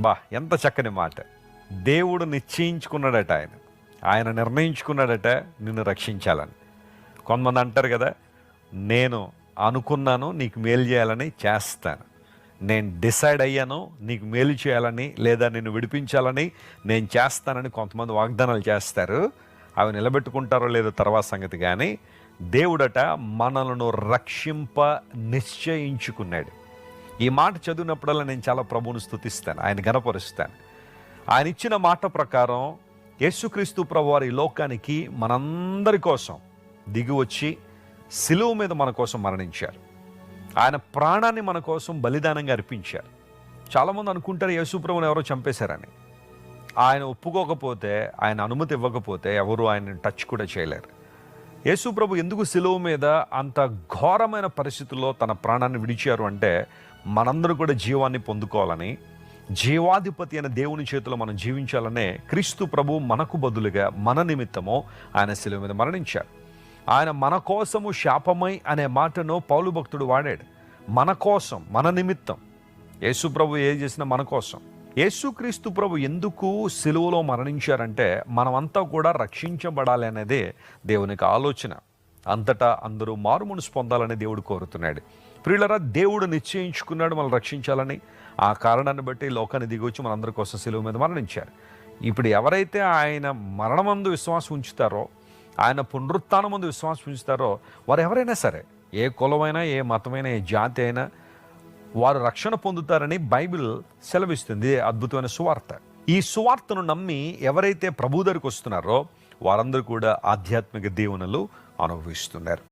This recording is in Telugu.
బా ఎంత చక్కని మాట. దేవుడు నిశ్చయించుకున్నాడట ఆయన. ఆయన నిర్ణయించుకున్నాడట నిన్ను రక్షించాలని. కొంతమంది అంటారు కదా నేను అనుకున్నాను నీకు మేలు చేయాలని చేస్తాను. నేను డిసైడ్ అయ్యాను నీకు మేలు చేయాలని లేదా నిన్ను విడిపించాలని నేను చేస్తానని కొంతమంది వాగ్దానాలు చేస్తారు. అవి నిలబెట్టుకుంటారో లేదో తర్వాత సంగతి. కానీ దేవుడట మనలను రక్షింప నిశ్చయించుకున్నాడు. ఈ మాట చదివినప్పుడల్లా నేను చాలా ప్రభువును స్తుతిస్తాను ఆయన గనపరుస్తాను ఆయన ఇచ్చిన మాట ప్రకారం యేసుక్రీస్తు ప్రభు వారి లోకానికి మనందరి కోసం దిగి వచ్చి సిలువు మీద మన కోసం మరణించారు. ఆయన ప్రాణాన్ని మన కోసం బలిదానంగా అర్పించారు. చాలామంది అనుకుంటారు యేసుప్రభుని ఎవరో చంపేశారని. ఆయన ఒప్పుకోకపోతే ఆయన అనుమతి ఇవ్వకపోతే ఎవరు ఆయన టచ్ కూడా చేయలేరు. యేసుప్రభు ఎందుకు సిలువు మీద అంత ఘోరమైన పరిస్థితుల్లో తన ప్రాణాన్ని విడిచారు అంటే మనందరూ కూడా జీవాన్ని పొందుకోవాలని జీవాధిపతి అనే దేవుని చేతిలో మనం జీవించాలనే క్రీస్తు ప్రభు మనకు బదులుగా మన నిమిత్తము ఆయన శిలువ మీద మరణించారు ఆయన మన కోసము శాపమై అనే మాటను పౌలు భక్తుడు వాడాడు. మన కోసం మన నిమిత్తం. యేసు ప్రభు ఏం చేసినా మన కోసం? యేసుక్రీస్తు ప్రభు ఎందుకు సిలువలో మరణించారంటే మనమంతా కూడా రక్షించబడాలి అనేది దేవునికి ఆలోచన. అంతటా అందరూ మారు పొందాలని దేవుడు కోరుతున్నాడు. ప్రియులరా దేవుడు నిశ్చయించుకున్నాడు మనం రక్షించాలని. ఆ కారణాన్ని బట్టి లోకాన్ని దిగొచ్చి మనందరి కోసం సెలవు మీద మరణించారు. ఇప్పుడు ఎవరైతే ఆయన మరణమందు విశ్వాసం ఉంచుతారో ఆయన పునరుత్థానం ముందు విశ్వాసం ఉంచుతారో వారు ఎవరైనా సరే ఏ కులమైనా ఏ మతమైనా ఏ జాతి అయినా వారు రక్షణ పొందుతారని బైబిల్ సెలవిస్తుంది. అద్భుతమైన సువార్త. ఈ సువార్తను నమ్మి ఎవరైతే ప్రభు దగ్గరికి వస్తున్నారో వారందరూ కూడా ఆధ్యాత్మిక దీవెనలు అనుభవిస్తున్నారు.